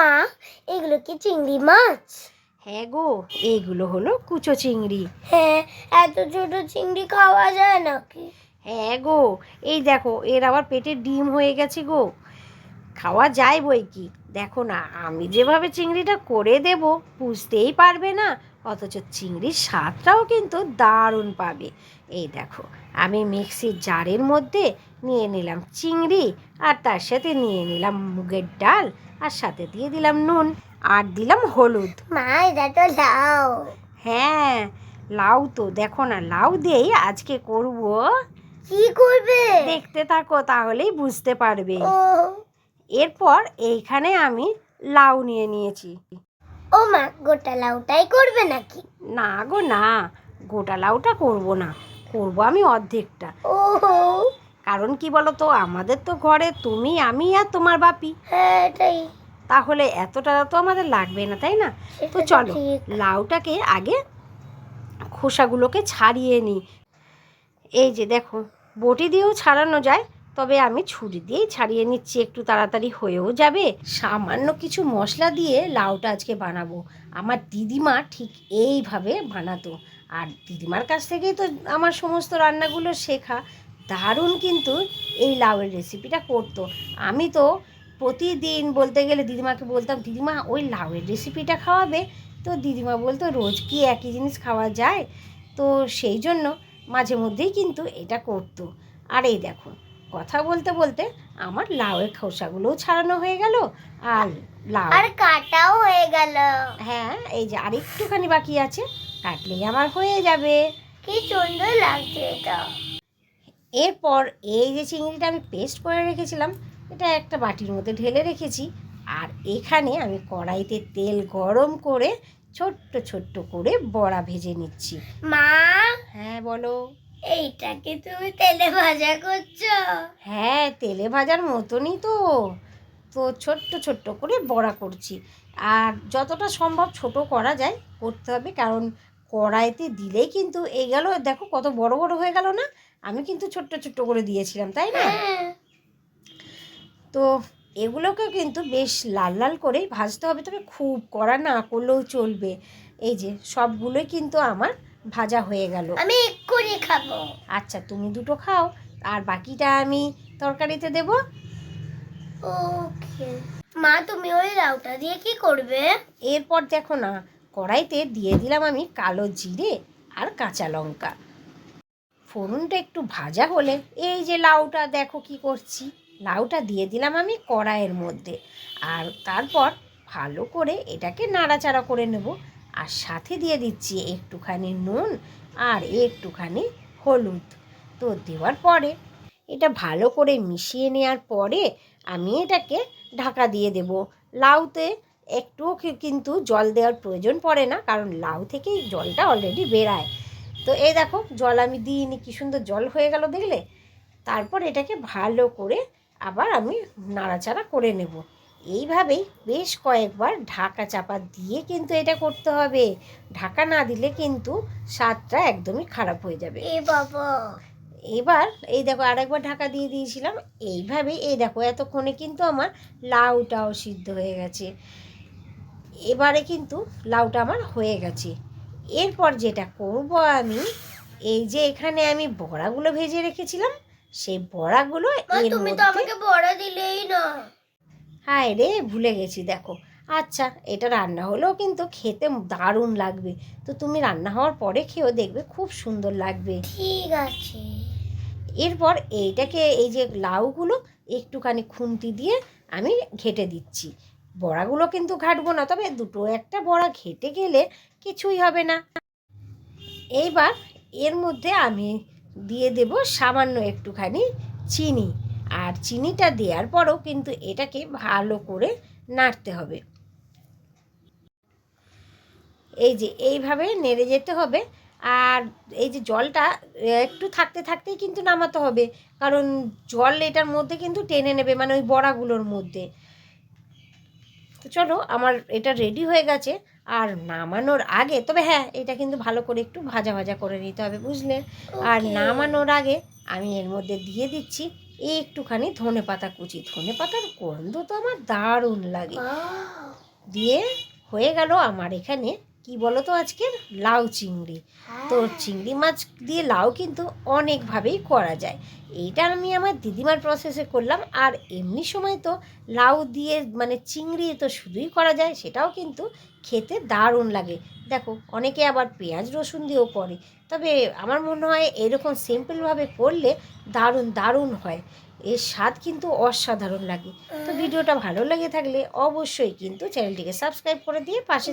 মা এগুলো কি চিংড়ি মাছ? হ্যাঁ গো এইগুলো হলো কুচো চিংড়ি। হ্যাঁ এত ছোট চিংড়ি খাওয়া যায় নাকি? হ্যাঁ গো এই দেখো এর আবার পেটে ডিম হয়ে গেছে গো। খাওয়া যায় বই কি? দেখো না আমি যেভাবে চিংড়িটা করে দেব বুঝতেই পারবে না অথচ চিংড়ির স্বাদটাও কিন্তু দারুণ পাবে। এই দেখো আমি মিক্সির জারের মধ্যে নিয়ে নিলাম চিংড়ি আর তার সাথে নিয়ে নিলাম মুগের ডাল আর সাথে দিয়ে দিলাম নুন আর দিলাম হলুদ। মা এটা তো লাও হ্যাঁ লাউ তো দেখো না লাউ দিয়েই আজকে করব। কি করবে? দেখতে থাকো তাহলেই বুঝতে পারবে। এরপর এইখানে আমি লাউ নিয়ে নিয়েছি। ও মা গোটা লাউটাই করবে নাকি? না গো না গোটা লাউটা করব না। করব আমি অর্ধেকটা। কারণ কি বলো তো আমাদের তো ঘরে তুমি আমি আর তোমার বাপি। হ্যাঁ তাহলে এতটা তো আমাদের লাগবে না তাই না? তো তো চলো লাউটাকে আগে খোসাগুলোকে ছাড়িয়ে নিই এই যে দেখো বটি দিয়েও ছাড়ানো যায় তবে আমি ছুরি দিয়েই ছাড়িয়ে নিচ্ছি একটু তাড়াতাড়ি হয়েও যাবে। সামান্য কিছু মশলা দিয়ে লাউটা আজকে বানাবো। আমার দিদিমা ঠিক এইভাবে বানাতো। আর দিদিমার কাছ থেকেই তো আমার সমস্ত রান্নাগুলো শেখা। দারুণ কিন্তু এই লাউয়ের রেসিপিটা করতো। আমি তো প্রতিদিন বলতে গেলে দিদিমাকে বলতাম দিদিমা ওই লাউয়ের রেসিপিটা খাওয়াবে? তো দিদিমা বলতো রোজ কি একই জিনিস খাওয়া যায়? তো সেই জন্য মাঝে মধ্যেই কিন্তু এটা করতো। আর এই দেখো কথা বলতে বলতে আমার লাউয়ের খোসাগুলোও ছাড়ানো হয়ে গেল আর লাউ আর কাটাও হয়ে গেল। হ্যাঁ এই যে আর একটুখানি বাকি আছে। কাটলেই আমার হয়ে যাবে। কি সুন্দর লাগছে এটা। এরপর এই যে চিংড়িটা আমি পেস্ট করে রেখেছিলাম এটা একটা বাটির মধ্যে ঢেলে রেখেছি। আর এখানে আমি কড়াইতে তেল গরম করে ছোট্ট ছোট্ট করে বড়া ভেজে নিচ্ছি। মা? হ্যাঁ বলো। এইটাকে তুমি তেলে ভাজা করছ? হ্যাঁ তেলে ভাজার মতনই তো। তো ছোট্ট ছোট্ট করে বড়া করছি। আর যতটা সম্ভব ছোট করা যায় করতে হবে। কারণ কড়াইতে দিলেই কিন্তু এই গেল। দেখো কত বড় বড় হয়ে গেল না? আমি কিন্তু ছোট্ট ছোট্ট করে দিয়েছিলাম তাই না? তো এগুলোকে কিন্তু বেশ লাল লাল করেই ভাজতে হবে। তবে খুব কড়া না করলেও চলবে। এই যে সবগুলোই কিন্তু আমার ভাজা হয়ে গেল। আমি এক্ষুনি খাব। আচ্ছা তুমি দুটো খাও আর বাকিটা আমি তরকারিতে দেব। ওকে। মা তুমি ওই লাউটা দিয়ে কি করবে? এরপর দেখো না কড়াইতে দিয়ে দিলাম আমি কালো জিরে আর কাঁচা লঙ্কা। ফোড়নটা একটু ভাজা হলে এই যে লাউটা দেখো কি করছি। লাউটা দিয়ে দিলাম আমি কড়াইয়ের মধ্যে আর তারপর ভালো করে এটাকে নাড়াচাড়া করে নেব আর সাথে দিয়ে দিচ্ছি একটুখানি নুন আর একটুখানি হলুদ। তো দেওয়ার পরে এটা ভালো করে মিশিয়ে নেওয়ার পরে আমি এটাকে ঢাকা দিয়ে দেব। লাউতে একটুও কিন্তু জল দেওয়ার প্রয়োজন পড়ে না কারণ লাউ থেকেই জলটা অলরেডি বেরায়। তো এই দেখো জল আমি দিইনি কী সুন্দর জল হয়ে গেল দেখলে। তারপর এটাকে ভালো করে আবার আমি নাড়াচাড়া করে নেব। এইভাবেই বেশ কয়েকবার ঢাকা চাপা দিয়ে কিন্তু এটা করতে হবে। ঢাকা না দিলে কিন্তু স্বাদটা একদমই খারাপ হয়ে যাবে। এ বাবা! এবার এই দেখো আরেকবার ঢাকা দিয়ে দিয়েছিলাম। এইভাবেই এই দেখো এতক্ষণে কিন্তু আমার লাউটাও সিদ্ধ হয়ে গেছে। এবারে কিন্তু লাউটা আমার হয়ে গেছে। এরপর যেটা করব আমি এই যে এখানে আমি বড়াগুলো ভেজে রেখেছিলাম সেই বড়াগুলো এর তুমি তো আমাকে বড় দিলেই না। হায় রে ভুলে গেছি দেখো। আচ্ছা এটা রান্না হলেও কিন্তু খেতে দারুণ লাগবে। তো তুমি রান্না হওয়ার পরে খেয়েও দেখবে খুব সুন্দর লাগবে। ঠিক আছে। এরপর এইটাকে এই যে লাউগুলো একটুখানি খুন্তি দিয়ে আমি ঘেটে দিচ্ছি। বড়াগুলো কিন্তু ঘাটবো না, তবে দুটো একটা বড়া ঘেটে গেলে কিছুই হবে না। এইবার এর মধ্যে আমি দিয়ে দেব সামান্য একটুখানি চিনি, আর চিনিটা দেওয়ার পরেও কিন্তু এটাকে ভালো করে নাড়তে হবে। এই যে এইভাবে নেড়ে যেতে হবে, আর এই যে জলটা একটু থাকতে থাকতেই কিন্তু নামাতে হবে, কারণ জল এটার মধ্যে কিন্তু টেনে নেবে মানে ওই বড়াগুলোর মধ্যে। তো চলো আমার এটা রেডি হয়ে গেছে। আর নামানোর আগে তবে হ্যাঁ এটা কিন্তু ভালো করে একটু ভাজা ভাজা করে নিতে হবে বুঝলে? আর নামানোর আগে আমি এর মধ্যে দিয়ে দিচ্ছি একটুখানি ধনে পাতা কুচি। ধনে পাতার গন্ধ তো আমার দারুণ লাগে। দিয়ে হয়ে গেল আমার এখানে কি বলো তো আজকের? লাউ চিংড়ি। তো চিংড়ি মাছ দিয়ে লাউ কিন্তু অনেকভাবেই করা যায়। এইটা আমি আমার দিদিমার প্রসেসে করলাম। আর এমনি সময় তো লাউ দিয়ে মানে চিংড়ি তো শুধুই করা যায় সেটাও কিন্তু খেতে দারুণ লাগে। দেখো অনেকে আবার পেঁয়াজ রসুন দিয়েও করে। তবে আমার মনে হয় এরকম সিম্পলভাবে করলে দারুণ দারুণ হয়। এর স্বাদ কিন্তু অসাধারণ লাগে। তো ভিডিওটা ভালো লেগে থাকলে অবশ্যই কিন্তু চ্যানেলটিকে সাবস্ক্রাইব করে দিয়ে পাশে